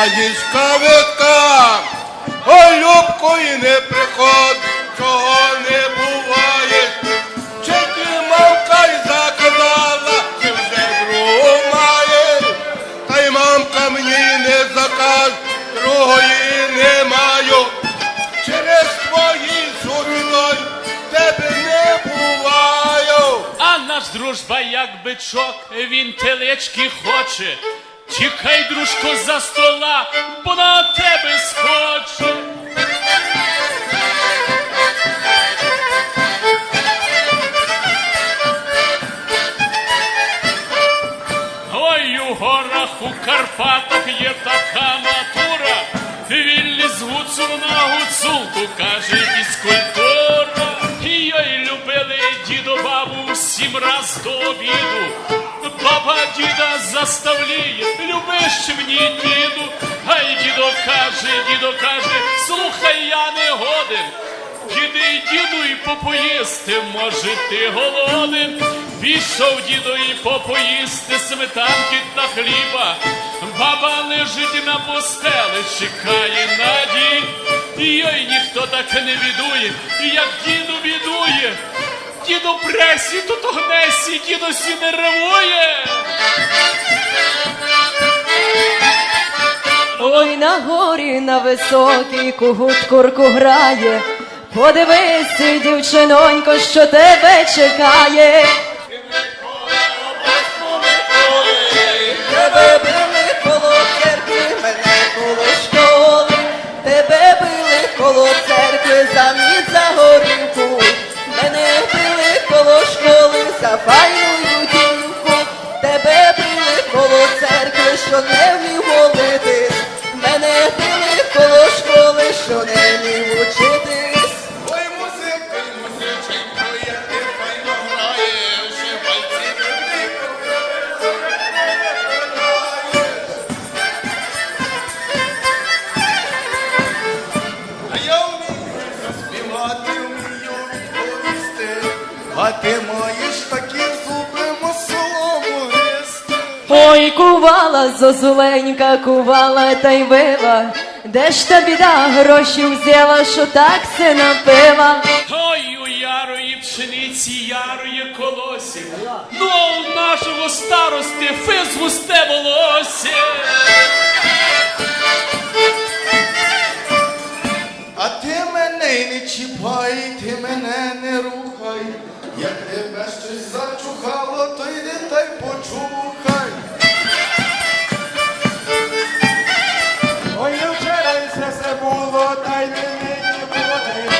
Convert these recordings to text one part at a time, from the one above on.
Гаєчка витка, ой, любкою не приход, чого не буває. Чи ти мамка й заказала, чи вже другу має, та й мамка мені не заказ, другої не маю. Через твої зубі тебе не буваю. А наш дружба, як бичок, він телечки хоче. Тікай, дружко, за стола, бо на тебе схоче. Ой, у горах, у Карпатах є така натура. Вільні з гуцу на гуцулку, каже фізкультура. І ой, любили діду бабу всім раз до обіду. Баба діда заставляє, любиш мені діду. Ай, дідо каже, дідо каже, слухай, я не годен. Діди, діду, і попоїсти, може ти голоден. Пішов діду і попоїсти сметанки та хліба. Баба лежить на постелі, чекає на дід. І ніхто так не бідує, як діду бідує. Діду пресі, тут гнесі, діду сі нервує. Ой, на горі на високій кугут курку грає. Подивись, дівчинонько, що тебе чекає. Тебе били коло церкви, мене коло школи. Тебе били коло церкви, замість а ти маєш такі зуби мусолому гристи. Ой, кувала, зозуленька, кувала та й вила. Де ж та біда гроші взяла, що так се напила? Ой, у ярої пшениці, ярої колосі. Ну, у нашого старости физ густе волосся. А ти мене не чіпай, ти мене не рухай. Як тебе щось зачухало, то йди та й почухай. Ой, не вчора й все було, та й не нині буде,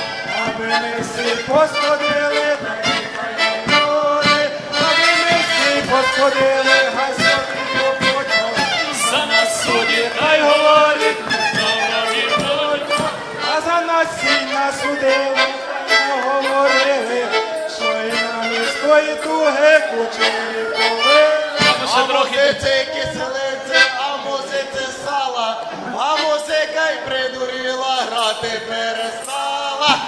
аби ми всі посходили, та й нехай люди, аби ми всі посходили, гасоти попутно, За нас судять, та й говорить, а за нас всі насудили, та туги кучері трохи музиці киселиці, а музиці сала, а музика й придуріла, грати перестала.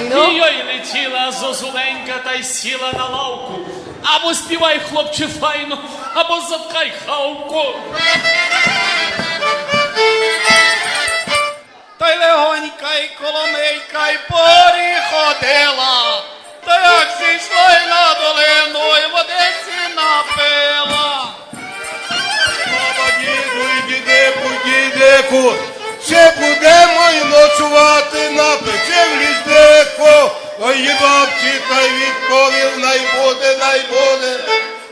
І летіла зозуленька та й сіла на лавку. Або співай, хлопче, файно, або заткай хавку. Дідику, ще будемо й ночувати на в ліздику. Ой, бабці, та й відповів, най буде, най.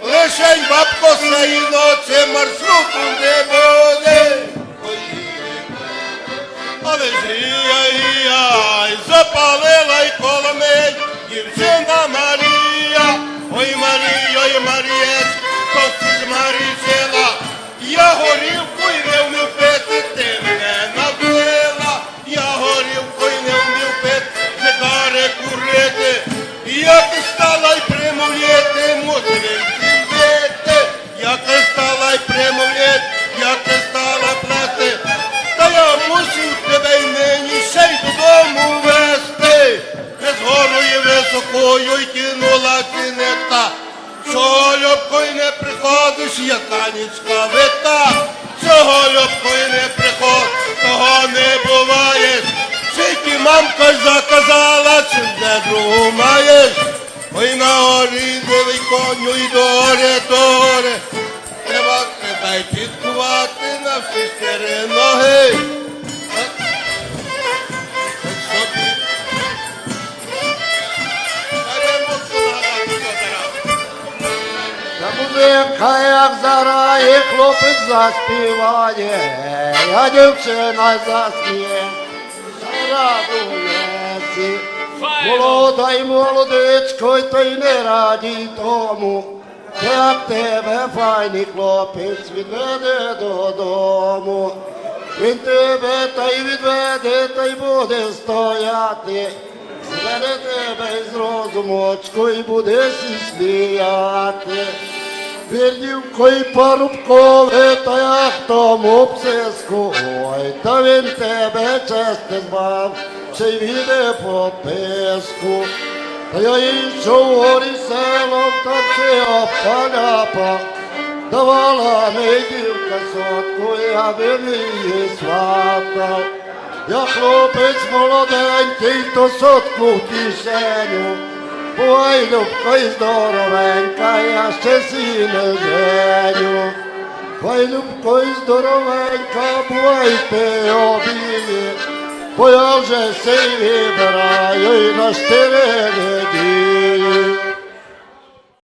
Лишень бабко сеї ночі маршрут не буде. Високою й кинула ти не та. Що любко не приходиш, ж яка вита, цього любкою не приход, того не буває. Тільки мамка заказала, чим де другу маєш. Ой на горі дивий коню і до горі, до горі. Треба тебе й підкувати на всі чотири ноги. Як зарає, хлопець заспіває, а дівчина засміє. Файно. Молода й молодечко, й то й не радій тому, як тебе файний хлопець відведе додому. Він тебе та й відведе, та й буде стояти. Зведе тебе розумочку і буде сі сміяти. Вірнівко й парубкове, та як тому псиску, ой, та він тебе чесне звав, чи віде по писку. Та я йшов горі селом, та чи обпаляпа, давала мені дівка сотку, я би її сватав. Я хлопець молоденький, то сотку в кишеню. Ой, любка й здоровенька, я ще сі не женю. Ой, любко і здоровенька, бувайте обіє, бо я вже сей вибираю і на чотири неділі.